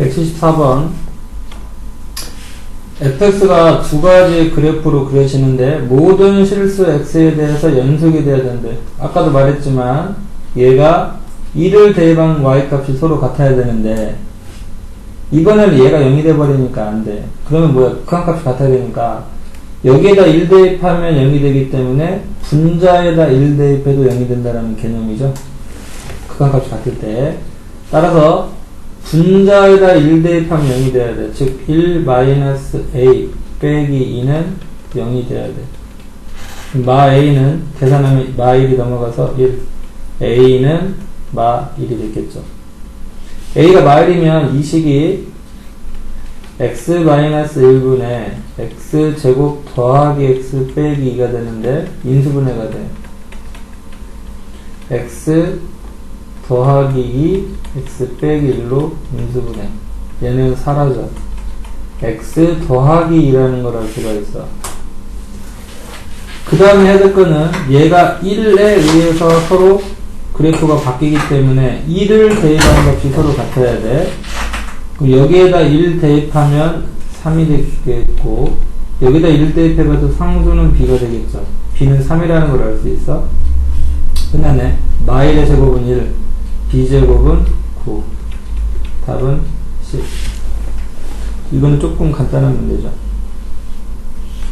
174번 fx가 두 가지 그래프로 그려지는데 모든 실수 x에 대해서 연속이 돼야 된대. 아까도 말했지만 얘가 1을 대입한 y 값이 서로 같아야 되는데 이번에는 얘가 0이 돼버리니까 안 돼. 그러면 뭐야? 극한값이 같아야 되니까 여기에다 1 대입하면 0이 되기 때문에 분자에다 1 대입해도 0이 된다는 개념이죠. 극한값이 같을 때. 따라서 분자에다 1 대입하면 0이 돼야 돼. 즉, 1 마이너스 a 빼기 2는 0이 돼야 돼. 마 a는 계산하면 마 1이 넘어가서 1. a는 마 1이 됐겠죠. a가 마 1이면 이 식이 x 마이너스 1분의 x 제곱 더하기 x 빼기 2가 되는데 인수분해가 돼. x 더하기 2 x 빼기 1로 인수분해. 얘는 사라져. x 더하기 2라는 걸 알 수가 있어. 그 다음에 해야 될 거는 얘가 1에 의해서 서로 그래프가 바뀌기 때문에 1을 대입하는 값이 서로 같아야 돼. 그럼 여기에다 1 대입하면 3이 되겠고 여기다 1 대입해봐도 상수는 b가 되겠죠. b는 3이라는 걸 알 수 있어. 끝났네. 마일의 제곱은 1, b제곱은 9. 답은 10. 이거는 조금 간단한 문제죠.